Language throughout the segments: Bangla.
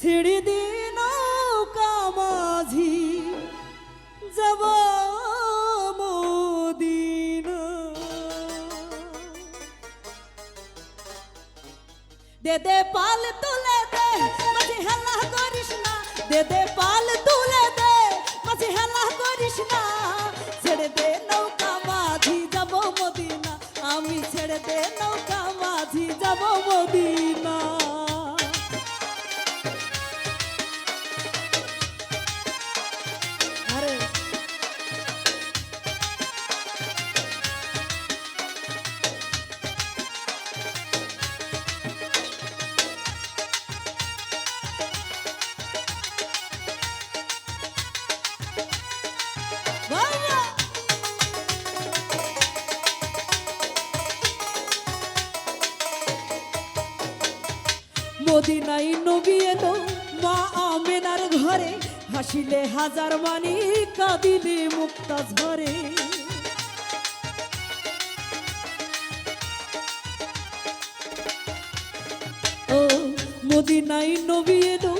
সিঁড়ি দিয়ে নৌকা মাঝি, যাব দে দে পাল তুলে দে, মাঝি হেলা করিস না। দে দে পাল তুলে দে, মাঝি হেলা করিস না। ছেড়ে দে নৌকা মাঝি, যাব মদিনা। আমি ছেড়ে দে নৌকা মাঝি, যাব মদিনা। মদিনাই নবী এলো, মা আমেনার ঘরে। হাসিলে হাজার মানি কাঁদিলে মুক্তা ঝরে মদিনাই নবী এলো,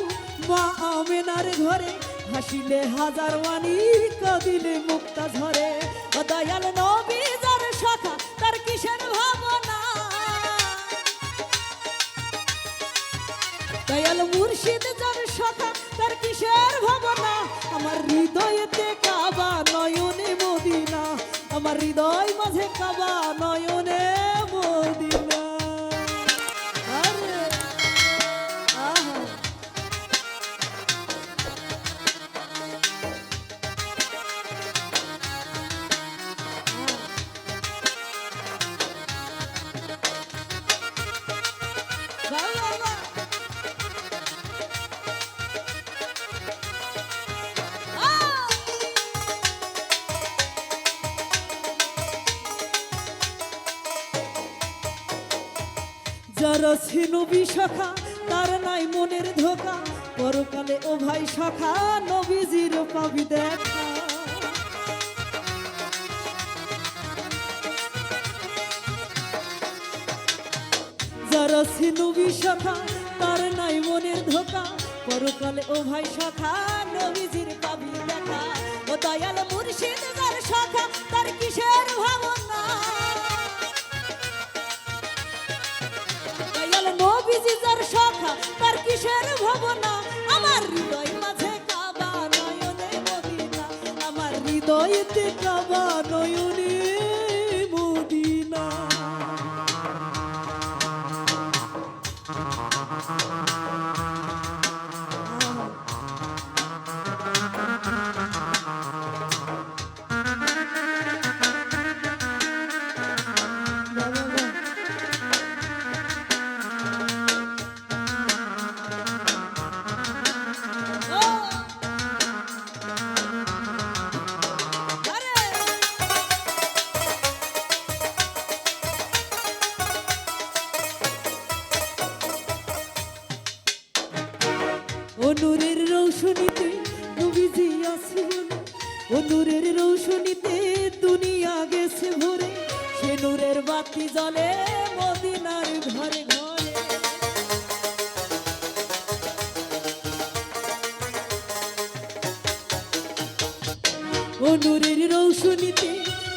মা আমেনার ঘরে। হাসিলে হাজার মানি কাঁদিলে মুক্তা ঝরে দয়াল নবী মুর্শিদ যার শাখা তার কিসের ভাবনা? আমার হৃদয়েতে কাবা নয়নে মদিনা। আমার হৃদয় মাঝে কাবা নয়নে যারা ছিল বিশাখা, তার নাই মনের ধোকা। পরকালে ও ভাই শাখা, নবীজির পাবি দেখা। যারা ছিল বিশাখা, তার নাই মনের ধোকা। পরকালে ও ভাই শাখা, নবীজির পাবি দেখা। ও দয়াল মুর্শিদ যার শাখা, তার কিসের ভাবনা? তার কিসের ভাবনা? আমার হৃদয় মাঝে কাবা আমার নয়নে ও নূরের রৌশনীতে নবীজি আছে বলে ও নূরের রৌশনীতে দুনিয়া গেছে ভরে। সে নূরের বাতি জ্বলে মদিনার ঘরে ঘরে। ও নূরের রৌশনীতে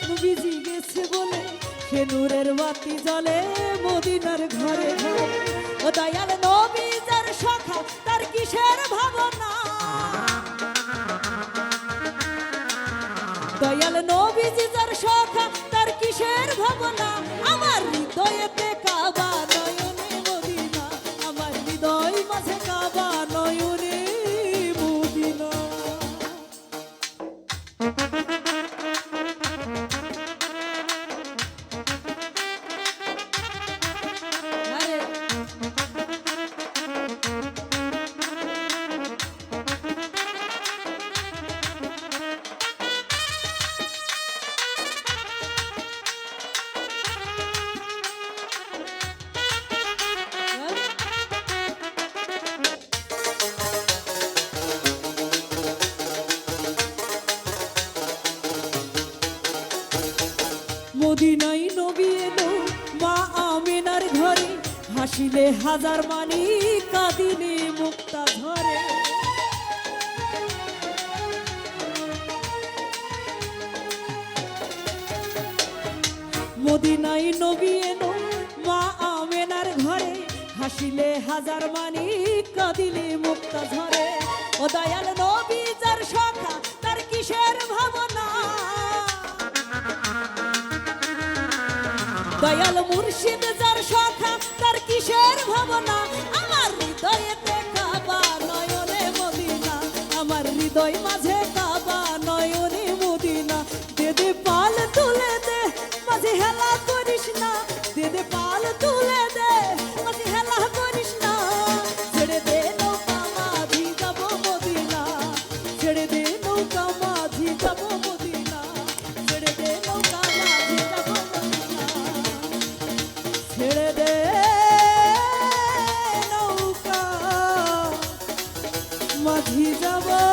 নবীজি গেছে বলে। সে নূরের বাতি জ্বলে মদিনার ঘরে ঘরে। ও দয়াল নবী মদিনাই নবী এলো, মা আমেনার ঘরে, হাসিলে হাজার মানি কাঁদিলে মুক্তা ধরে মদিনাই নবী এলো, মা আমেনার ঘরে, হাসিলে হাজার মানি কাঁদিলে মুক্তা ঝরে। ও দয়াল নবী দয়াল মুর্শিদ যার সখা, তার কিসের ভাবনা? আমার হৃদয়ে কাবা নয়নে মদিনা আমার হৃদয় মাঝে যাব।